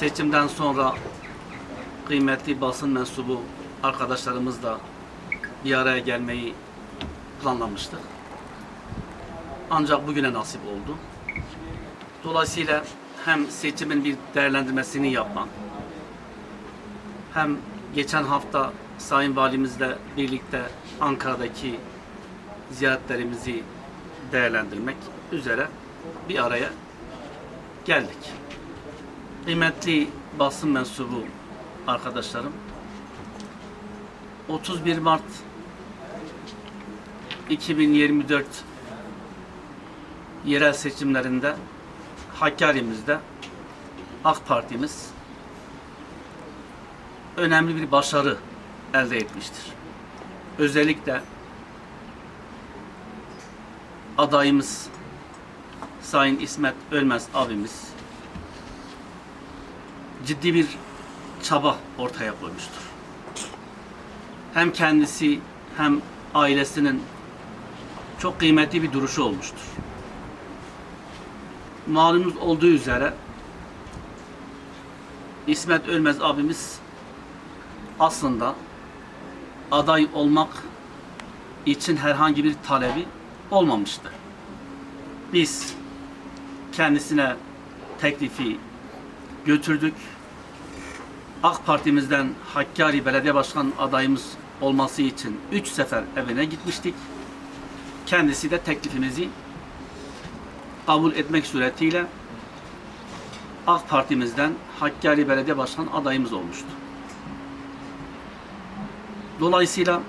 seçimden sonra kıymetli basın mensubu arkadaşlarımızla bir araya gelmeyi planlamıştık. Ancak bugüne nasip oldu. Dolayısıyla hem seçimin bir değerlendirmesini yapmak, hem geçen hafta Sayın Valimizle birlikte Ankara'daki ziyaretlerimizi değerlendirmek üzere bir araya geldik. Kıymetli basın mensubu arkadaşlarım, 31 Mart 2024 yerel seçimlerinde Hakkari'mizde AK Partimiz önemli bir başarı elde etmiştir. Özellikle adayımız Sayın İsmet Ölmez abimiz ciddi bir çaba ortaya koymuştur. Hem kendisi hem ailesinin çok kıymetli bir duruşu olmuştur. Malumunuz olduğu üzere İsmet Ölmez abimiz aslında aday olmak için herhangi bir talebi olmamıştı. Biz kendisine teklifi götürdük. AK Parti'mizden Hakkari Belediye Başkan adayımız olması için üç sefer evine gitmiştik. Kendisi de teklifimizi kabul etmek suretiyle AK Parti'mizden Hakkari Belediye Başkan adayımız olmuştu. Dolayısıyla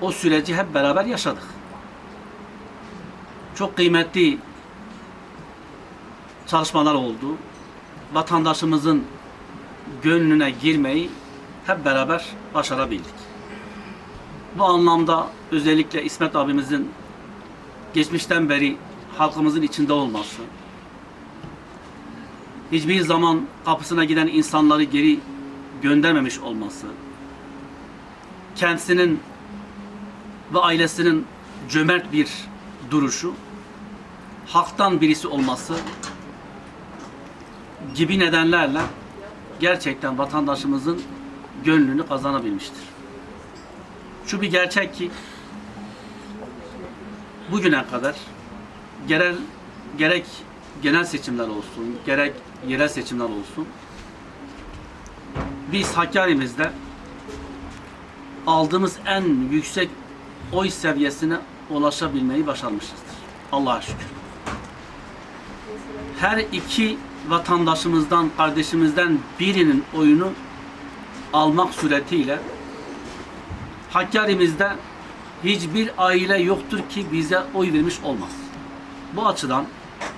o süreci hep beraber yaşadık. Çok kıymetli çalışmalar oldu. Vatandaşımızın gönlüne girmeyi hep beraber başarabildik. Bu anlamda özellikle İsmet abimizin geçmişten beri halkımızın içinde olması, hiçbir zaman kapısına giden insanları geri göndermemiş olması, kendisinin ve ailesinin cömert bir duruşu, halktan birisi olması gibi nedenlerle gerçekten vatandaşımızın gönlünü kazanabilmiştir. Şu bir gerçek ki bugüne kadar genel gerek genel seçimler olsun, gerek yerel seçimler olsun biz Hakkari'mizde aldığımız en yüksek oy seviyesine ulaşabilmeyi başarmışızdır. Allah'a şükür. Her iki vatandaşımızdan, kardeşimizden birinin oyunu almak suretiyle Hakkari'mizde hiçbir aile yoktur ki bize oy vermiş olmaz. Bu açıdan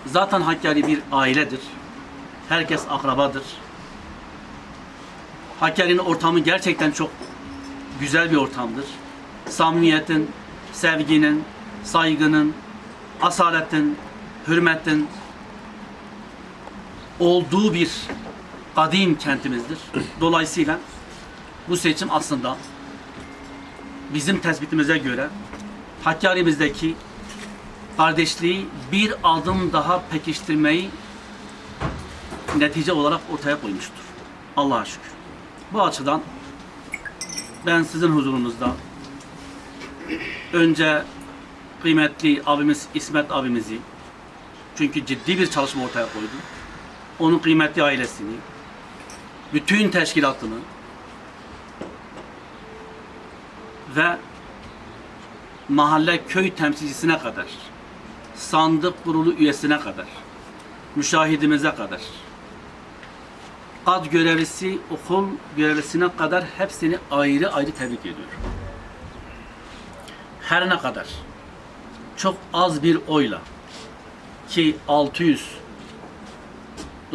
zaten Hakkari bir ailedir. Herkes akrabadır. Hakkari'nin ortamı gerçekten çok güzel bir ortamdır. Samimiyetin, sevginin, saygının, asaletin, hürmetin olduğu bir kadim kentimizdir. Dolayısıyla bu seçim aslında bizim tespitimize göre Hakkari'mizdeki kardeşliği bir adım daha pekiştirmeyi netice olarak ortaya koymuştur. Allah'a şükür. Bu açıdan ben sizin huzurunuzda önce kıymetli abimiz İsmet abimizi çünkü ciddi bir çalışma ortaya koydu. Onun kıymetli ailesini, bütün teşkilatını ve mahalle köy temsilcisine kadar, sandık kurulu üyesine kadar, müşahidimize kadar, ad görevlisi, okul görevlisine kadar hepsini ayrı ayrı tebrik ediyorum. Her ne kadar çok az bir oyla ki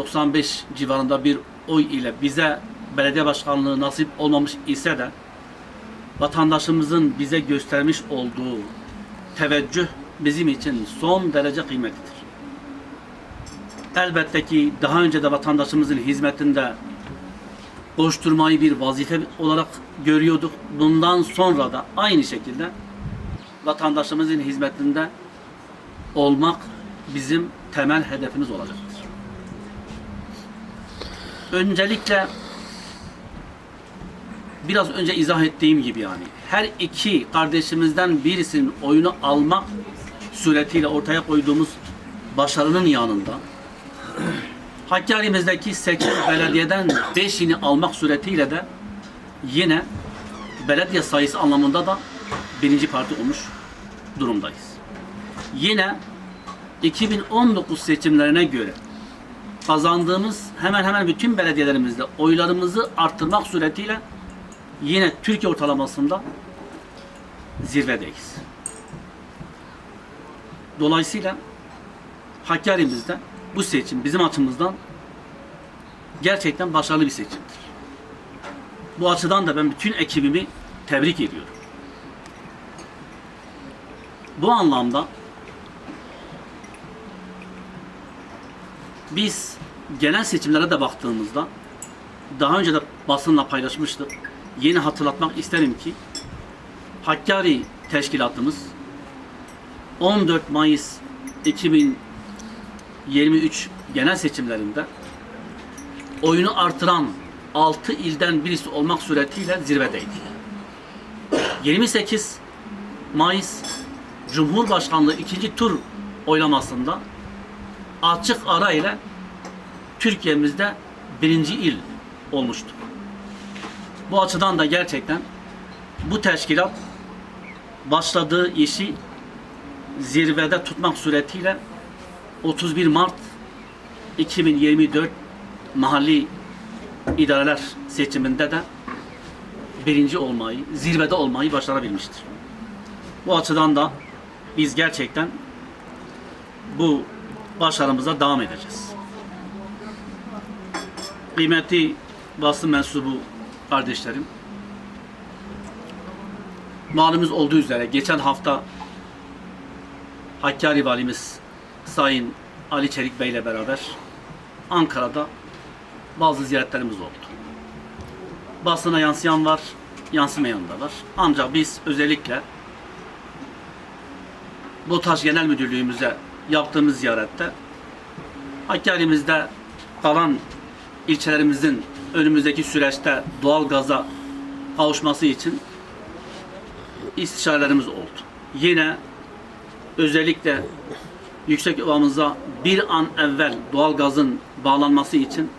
695 civarında bir oy ile bize belediye başkanlığı nasip olmamış ise de vatandaşımızın bize göstermiş olduğu teveccüh bizim için son derece kıymetlidir. Elbette ki daha önce de vatandaşımızın hizmetinde koşturmayı bir vazife olarak görüyorduk. Bundan sonra da aynı şekilde vatandaşımızın hizmetinde olmak bizim temel hedefimiz olacaktır. Öncelikle biraz önce izah ettiğim gibi yani her iki kardeşimizden birisinin oyunu almak suretiyle ortaya koyduğumuz başarının yanında Hakkari'mizdeki 8 belediyeden 5'ini almak suretiyle de yine belediye sayısı anlamında da birinci parti olmuş durumdayız. Yine 2019 seçimlerine göre kazandığımız hemen hemen bütün belediyelerimizde oylarımızı arttırmak suretiyle yine Türkiye ortalamasında zirvedeyiz. Dolayısıyla Hakkari'mizde bu seçim bizim açımızdan gerçekten başarılı bir seçimdir. Bu açıdan da ben bütün ekibimi tebrik ediyorum. Bu anlamda biz genel seçimlere de baktığımızda daha önce de basınla paylaşmıştık. Yeni hatırlatmak isterim ki Hakkari Teşkilatımız 14 Mayıs 2023 genel seçimlerinde oyunu artıran 6 ilden birisi olmak suretiyle zirvedeydi. 28 Mayıs Cumhurbaşkanlığı ikinci tur oylamasında açık ara ile Türkiye'mizde birinci il olmuştu. Bu açıdan da gerçekten bu teşkilat başladığı işi zirvede tutmak suretiyle 31 Mart 2024 mahalli idareler seçiminde de birinci olmayı, zirvede olmayı başarabilmiştir. Bu açıdan da biz gerçekten bu başarımıza devam edeceğiz. Kıymetli basın mensubu kardeşlerim, malumuz olduğu üzere geçen hafta Hakkari Valimiz Sayın Ali Çelik Bey ile beraber Ankara'da bazı ziyaretlerimiz oldu. Basına yansıyan var, yansımayan da var. Ancak biz özellikle BOTAŞ Genel Müdürlüğümüze yaptığımız ziyarette Hakkari'mizde kalan ilçelerimizin önümüzdeki süreçte doğal gaza kavuşması için istişarelerimiz oldu. Yine özellikle yüksek ovamıza bir an evvel doğal gazın bağlanması için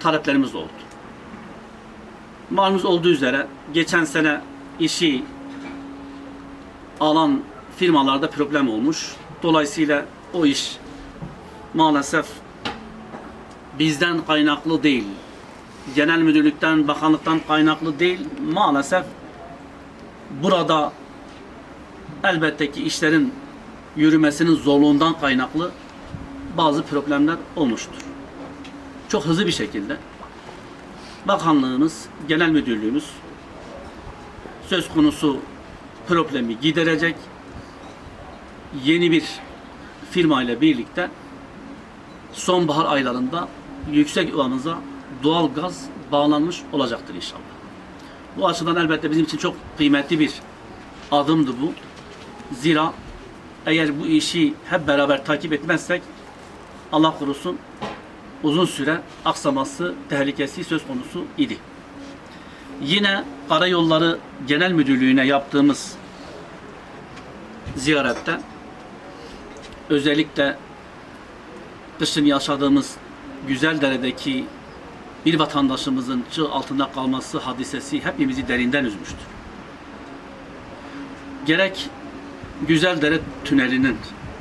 taleplerimiz oldu. Malumuz olduğu üzere geçen sene işi alan firmalarda problem olmuş. Dolayısıyla o iş maalesef bizden kaynaklı değil. Genel müdürlükten, bakanlıktan kaynaklı değil. Maalesef burada elbette ki işlerin yürümesinin zorluğundan kaynaklı bazı problemler olmuştur. Çok hızlı bir şekilde bakanlığımız, genel müdürlüğümüz söz konusu problemi giderecek yeni bir firma ile birlikte sonbahar aylarında yüksek olanıza doğal gaz bağlanmış olacaktır inşallah. Bu açıdan elbette bizim için çok kıymetli bir adımdı bu. Zira eğer bu işi hep beraber takip etmezsek Allah korusun uzun süre aksaması tehlikesi söz konusu idi. Yine Karayolları Genel Müdürlüğü'ne yaptığımız ziyarette özellikle kışın yaşadığımız Güzeldere'deki bir vatandaşımızın çığ altında kalması hadisesi hepimizi derinden üzmüştür. Gerek Güzeldere tünelinin,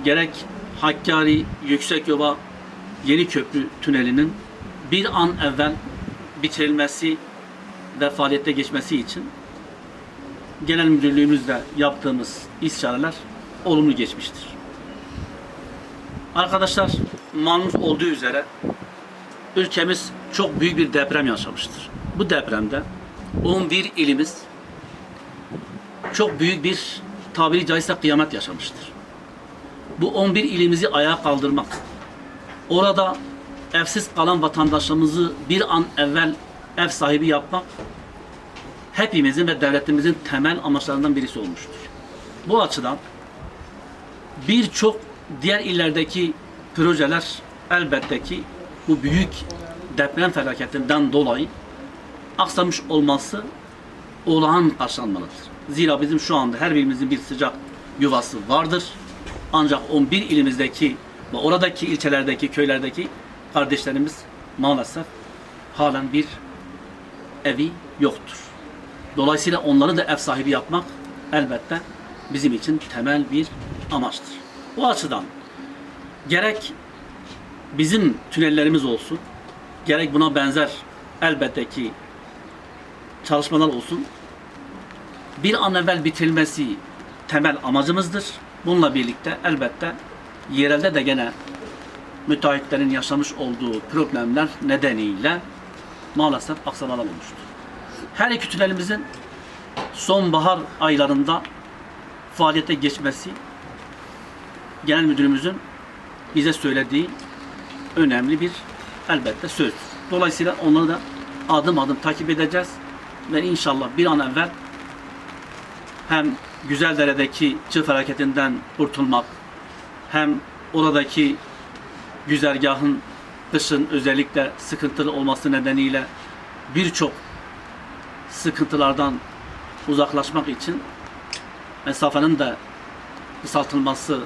gerek Hakkari, Yüksekyova, Yeni Köprü tünelinin bir an evvel bitirilmesi ve faaliyete geçmesi için genel müdürlüğümüzle yaptığımız istişareler olumlu geçmiştir. Arkadaşlar malumuz olduğu üzere ülkemiz çok büyük bir deprem yaşamıştır. Bu depremde 11 ilimiz çok büyük bir tabiri caizse kıyamet yaşamıştır. Bu 11 ilimizi ayağa kaldırmak, orada evsiz kalan vatandaşlarımızı bir an evvel ev sahibi yapmak hepimizin ve devletimizin temel amaçlarından birisi olmuştur. Bu açıdan birçok diğer illerdeki projeler elbette ki bu büyük deprem felaketinden dolayı aksamış olması olağan karşılanmalıdır. Zira bizim şu anda her birimizin bir sıcak yuvası vardır. Ancak 11 ilimizdeki ve oradaki ilçelerdeki, köylerdeki kardeşlerimiz maalesef halen bir evi yoktur. Dolayısıyla onları da ev sahibi yapmak elbette bizim için temel bir amaçtır. Bu açıdan gerek bizim tünellerimiz olsun, gerek buna benzer elbette ki çalışmalar olsun. Bir an evvel bitirilmesi temel amacımızdır. Bununla birlikte elbette yerelde de gene müteahhitlerin yaşamış olduğu problemler nedeniyle maalesef aksamalar olmuştur. Her iki tünelimizin sonbahar aylarında faaliyete geçmesi genel müdürümüzün bize söylediği önemli bir elbette söz. Dolayısıyla onları da adım adım takip edeceğiz ve inşallah bir an evvel hem Güzeldere'deki çığ felaketinden kurtulmak hem oradaki güzergahın kışın özellikle sıkıntılı olması nedeniyle birçok sıkıntılardan uzaklaşmak için mesafenin de kısaltılması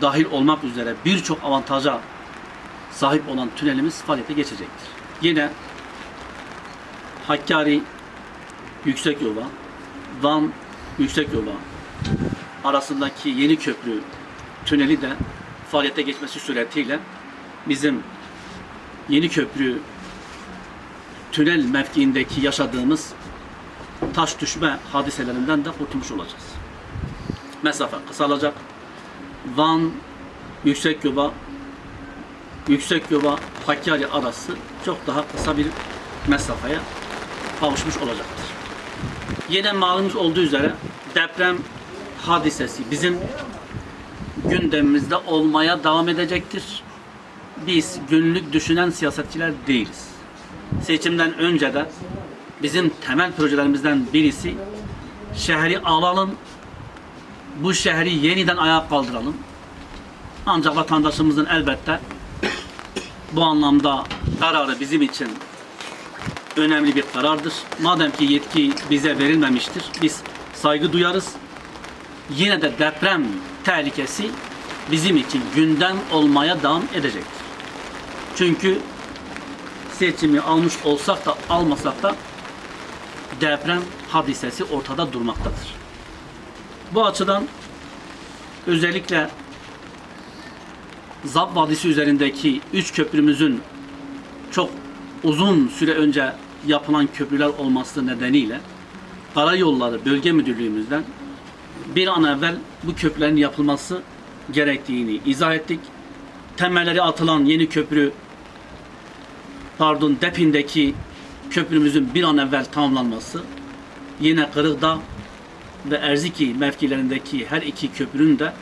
dahil olmak üzere birçok avantaja sahip olan tünelimiz faaliyete geçecektir. Yine Hakkari Yüksekyova, Van Yüksekyova arasındaki yeni köprü tüneli de faaliyete geçmesi suretiyle bizim yeni köprü tünel mevkiindeki yaşadığımız taş düşme hadiselerinden de kurtulmuş olacağız. Mesafe kısalacak. Van, Yüksekyova, Yüksekyova, Hakkari arası çok daha kısa bir mesafeye kavuşmuş olacaktır. Yine malumuz olduğu üzere deprem hadisesi bizim gündemimizde olmaya devam edecektir. Biz günlük düşünen siyasetçiler değiliz. Seçimden önce de bizim temel projelerimizden birisi şehri alalım, bu şehri yeniden ayağa kaldıralım. Ancak vatandaşımızın elbette bu anlamda kararı bizim için önemli bir karardır. Madem ki yetki bize verilmemiştir, biz saygı duyarız. Yine de deprem tehlikesi bizim için gündem olmaya devam edecektir. Çünkü seçimi almış olsak da almasak da deprem hadisesi ortada durmaktadır. Bu açıdan özellikle Zab Vadisi üzerindeki üç köprümüzün çok uzun süre önce yapılan köprüler olması nedeniyle Karayolları Bölge Müdürlüğümüzden bir an evvel bu köprülerin yapılması gerektiğini izah ettik. Temelleri atılan yeni köprü pardon Depin'deki köprümüzün bir an evvel tamamlanması yine Kırıkdağ ve Erziki mevkilerindeki her iki köprünün de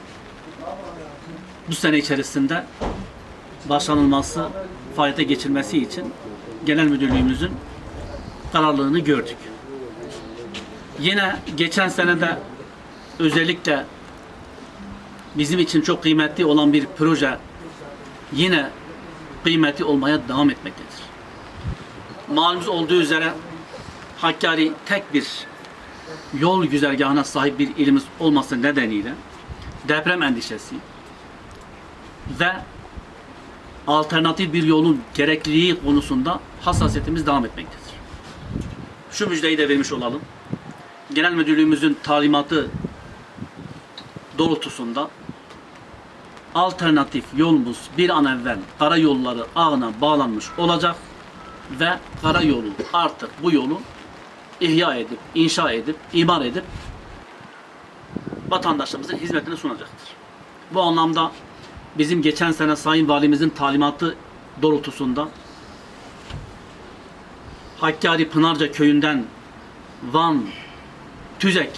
bu sene içerisinde başlanılması, faaliyete geçirmesi için Genel Müdürlüğümüzün kararlılığını gördük. Yine geçen senede özellikle bizim için çok kıymetli olan bir proje yine kıymeti olmaya devam etmektedir. Malumuz olduğu üzere Hakkari tek bir yol güzergahına sahip bir ilimiz olması nedeniyle deprem endişesi ve alternatif bir yolun gerekliliği konusunda hassasiyetimiz devam etmektedir. Şu müjdeyi de vermiş olalım. Genel Müdürlüğümüzün talimatı doğrultusunda alternatif yolumuz bir an evvel karayolları ağına bağlanmış olacak ve karayolu artık bu yolu ihya edip, inşa edip, imar edip vatandaşlarımızın hizmetine sunacaktır. Bu anlamda bizim geçen sene Sayın Valimizin talimatı doğrultusunda Hakkari Pınarca köyünden Van Tüzek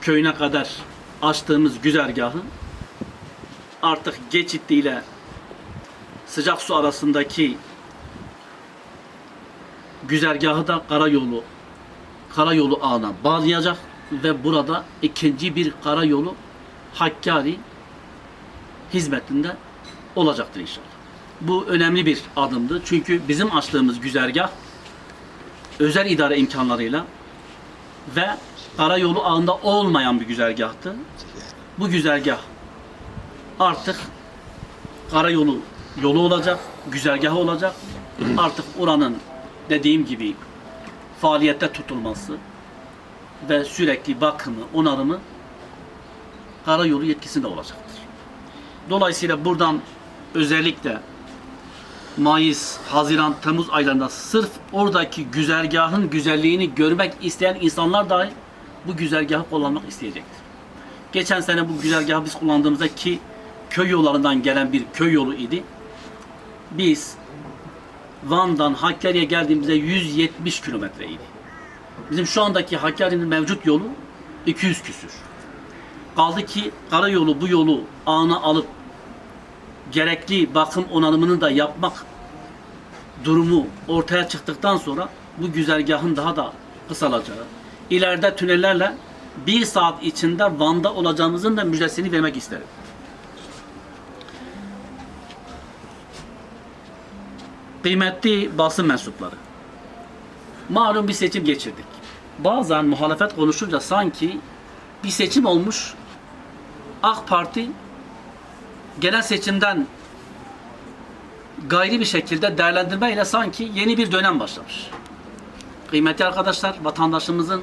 köyüne kadar açtığımız güzergahı artık Geçitli ile sıcak su arasındaki güzergahı da karayolu karayolu ağına bağlayacak ve burada ikinci bir karayolu Hakkari hizmetinde olacaktır inşallah. Bu önemli bir adımdı. Çünkü bizim açtığımız güzergah özel idare imkanlarıyla ve karayolu ağında olmayan bir güzergahtı. Bu güzergah artık karayolu yolu olacak, güzergahı olacak. Artık oranın dediğim gibi faaliyette tutulması ve sürekli bakımı, onarımı karayolu yetkisinde olacaktır. Dolayısıyla buradan özellikle Mayıs, Haziran, Temmuz aylarında sırf oradaki güzergahın güzelliğini görmek isteyen insanlar dahi bu güzergahı kullanmak isteyecektir. Geçen sene bu güzergahı biz kullandığımızda ki köy yollarından gelen bir köy yolu idi. Biz Van'dan Hakkari'ye geldiğimizde 170 kilometreydi. Bizim şu andaki Hakkari'nin mevcut yolu 200 küsür. Kaldı ki karayolu bu yolu ağına alıp gerekli bakım onarımını da yapmak durumu ortaya çıktıktan sonra bu güzergahın daha da kısalacağı, ileride tünellerle bir saat içinde Van'da olacağımızın da müjdesini vermek isterim. Kıymetli basın mensupları, malum bir seçim geçirdik. Bazen muhalefet konuşunca sanki bir seçim olmuş, AK Parti genel seçimden gayri bir şekilde değerlendirmeyle sanki yeni bir dönem başlamış. Kıymetli arkadaşlar, vatandaşımızın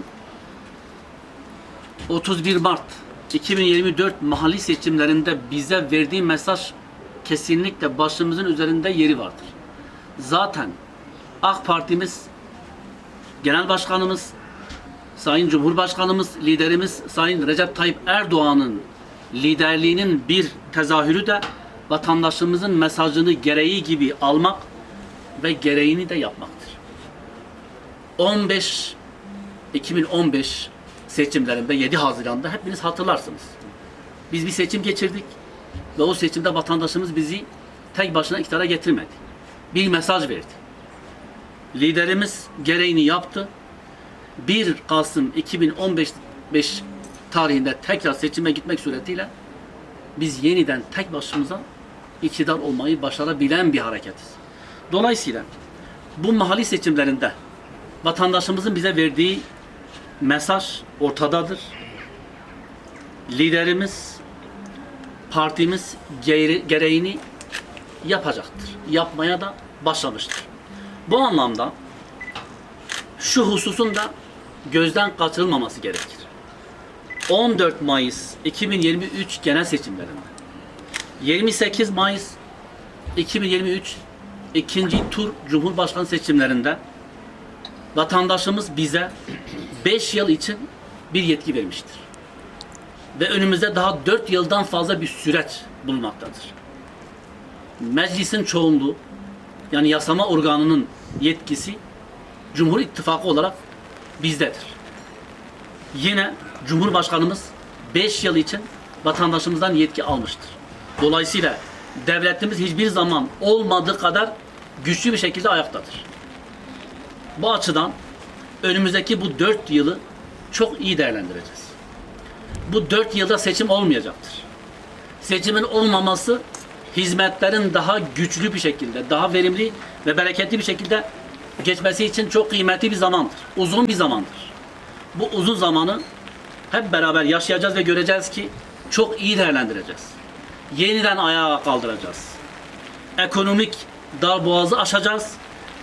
31 Mart 2024 mahalli seçimlerinde bize verdiği mesaj kesinlikle başımızın üzerinde yeri vardır. Zaten AK Partimiz, Genel Başkanımız, Sayın Cumhurbaşkanımız, liderimiz Sayın Recep Tayyip Erdoğan'ın liderliğinin bir tezahürü de vatandaşımızın mesajını gereği gibi almak ve gereğini de yapmaktır. 15 2015 seçimlerinde 7 Haziran'da hepiniz hatırlarsınız. Biz bir seçim geçirdik ve o seçimde vatandaşımız bizi tek başına iktidara getirmedi. Bir mesaj verdi. Liderimiz gereğini yaptı. 1 Kasım 2015 5 tarihinde tekrar seçime gitmek suretiyle biz yeniden tek başımıza iktidar olmayı başarabilen bir hareketiz. Dolayısıyla bu mahalli seçimlerinde vatandaşımızın bize verdiği mesaj ortadadır. Liderimiz, partimiz gere- gereğini yapacaktır. Yapmaya da başlamıştır. Bu anlamda şu hususun da gözden kaçırılmaması gerekir. 14 Mayıs 2023 genel seçimlerinde 28 Mayıs 2023 ikinci tur Cumhurbaşkanı seçimlerinde vatandaşımız bize 5 yıl için bir yetki vermiştir. Ve önümüzde daha 4 yıldan fazla bir süreç bulunmaktadır. Meclisin çoğunluğu yani yasama organının yetkisi Cumhur İttifakı olarak bizdedir. Yine Cumhurbaşkanımız 5 yıl için vatandaşımızdan yetki almıştır. Dolayısıyla devletimiz hiçbir zaman olmadığı kadar güçlü bir şekilde ayaktadır. Bu açıdan önümüzdeki bu 4 yılı çok iyi değerlendireceğiz. Bu 4 yılda seçim olmayacaktır. Seçimin olmaması hizmetlerin daha güçlü bir şekilde, daha verimli ve bereketli bir şekilde geçmesi için çok kıymetli bir zamandır. Uzun bir zamandır. Bu uzun zamanı hep beraber yaşayacağız ve göreceğiz ki çok iyi değerlendireceğiz. Yeniden ayağa kaldıracağız. Ekonomik darboğazı aşacağız.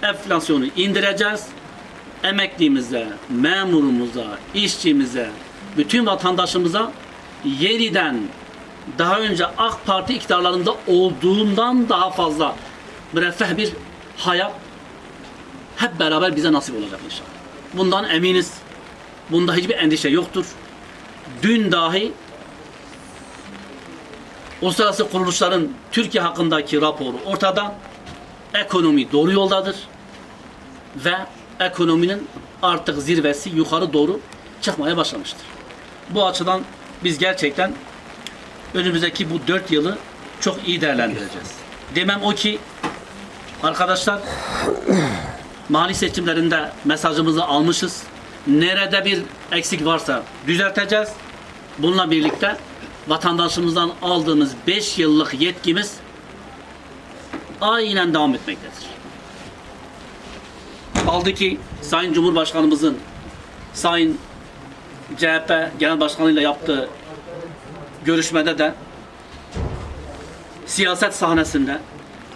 Enflasyonu indireceğiz. Emeklimize, memurumuza, işçimize, bütün vatandaşımıza yeniden daha önce AK Parti iktidarlarında olduğundan daha fazla müreffeh bir hayat hep beraber bize nasip olacak inşallah. Bundan eminiz. Bunda hiçbir endişe yoktur. Dün dahi uluslararası kuruluşların Türkiye hakkındaki raporu ortada. Ekonomi doğru yoldadır. Ve ekonominin artık zirvesi yukarı doğru çıkmaya başlamıştır. Bu açıdan biz gerçekten önümüzdeki bu dört yılı çok iyi değerlendireceğiz. Demem o ki arkadaşlar mahalli seçimlerinde mesajımızı almışız. Nerede bir eksik varsa düzelteceğiz. Bununla birlikte vatandaşımızdan aldığımız 5 yıllık yetkimiz aynen devam etmektedir. Kaldı ki Sayın Cumhurbaşkanımızın Sayın CHP Genel Başkanı ile yaptığı görüşmede de siyaset sahnesinde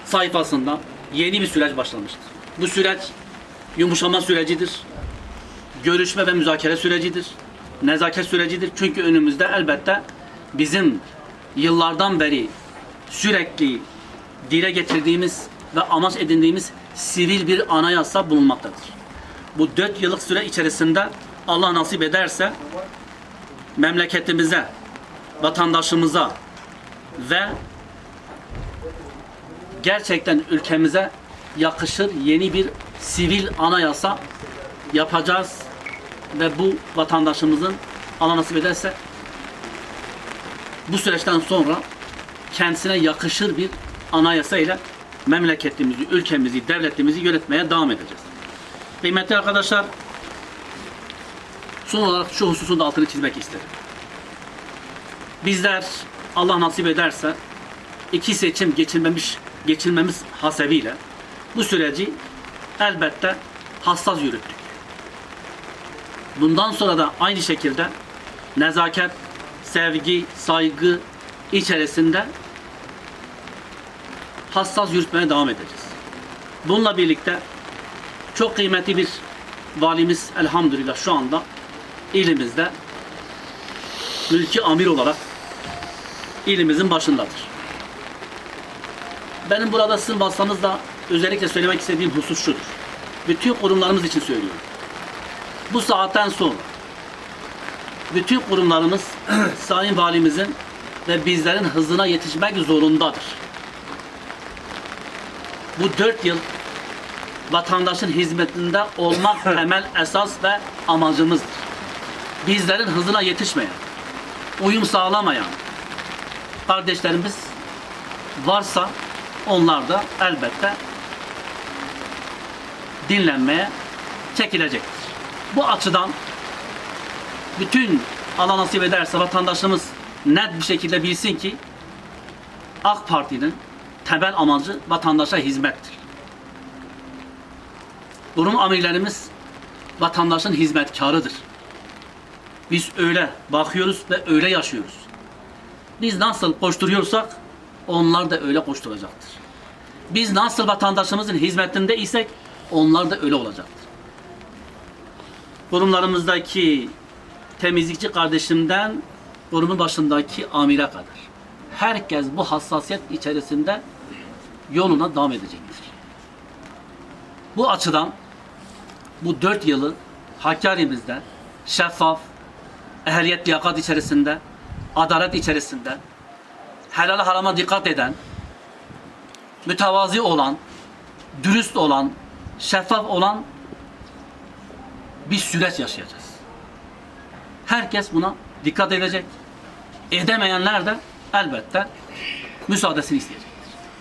sayfasında yeni bir süreç başlamıştır. Bu süreç yumuşama sürecidir. Görüşme ve müzakere sürecidir. Nezaket sürecidir. Çünkü önümüzde elbette bizim yıllardan beri sürekli dile getirdiğimiz ve amaç edindiğimiz sivil bir anayasa bulunmaktadır. Bu dört yıllık süre içerisinde Allah nasip ederse memleketimize, vatandaşımıza ve gerçekten ülkemize yakışır yeni bir sivil anayasa yapacağız ve bu vatandaşımızın Allah nasip ederse bu süreçten sonra kendisine yakışır bir anayasa ile memleketimizi, ülkemizi, devletimizi yönetmeye devam edeceğiz. Kıymetli arkadaşlar, son olarak şu hususun da altını çizmek isterim. Bizler Allah nasip ederse iki seçim geçirmemiş geçirmemiz hasebiyle bu süreci elbette hassas yürüttük. Bundan sonra da aynı şekilde nezaket, sevgi, saygı içerisinde hassas yürütmeye devam edeceğiz. Bununla birlikte çok kıymetli bir valimiz elhamdülillah şu anda ilimizde mülki amir olarak ilimizin başındadır. Benim burada sizin vasıtanızla özellikle söylemek istediğim husus şudur. Bütün kurumlarımız için söylüyorum. Bu saatten sonra bütün kurumlarımız Sayın Valimizin ve bizlerin hızına yetişmek zorundadır. Bu dört yıl vatandaşın hizmetinde olmak temel esas ve amacımızdır. Bizlerin hızına yetişmeyen, uyum sağlamayan kardeşlerimiz varsa onlar da elbette dinlenmeye çekilecektir. Bu açıdan bütün Allah nasip ederse vatandaşımız net bir şekilde bilsin ki AK Parti'nin temel amacı vatandaşa hizmettir. Kurum amirlerimiz vatandaşın hizmetkarıdır. Biz öyle bakıyoruz ve öyle yaşıyoruz. Biz nasıl koşturuyorsak onlar da öyle koşturacaktır. Biz nasıl vatandaşımızın hizmetinde isek onlar da öyle olacaktır. Kurumlarımızdaki temizlikçi kardeşimden kurumun başındaki amire kadar. Herkes bu hassasiyet içerisinde yoluna devam edecektir. Bu açıdan bu dört yılı Hakkari'mizde şeffaf, ehliyet liyakat içerisinde, adalet içerisinde, helal harama dikkat eden, mütevazi olan, dürüst olan, şeffaf olan bir süreç yaşayacağız. Herkes buna dikkat edecek. Edemeyenler de elbette müsaadesini isteyecektir.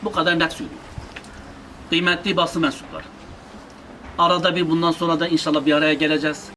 Bu kadar net söylüyorum. Kıymetli basın mensupları. Arada bir bundan sonra da inşallah bir araya geleceğiz.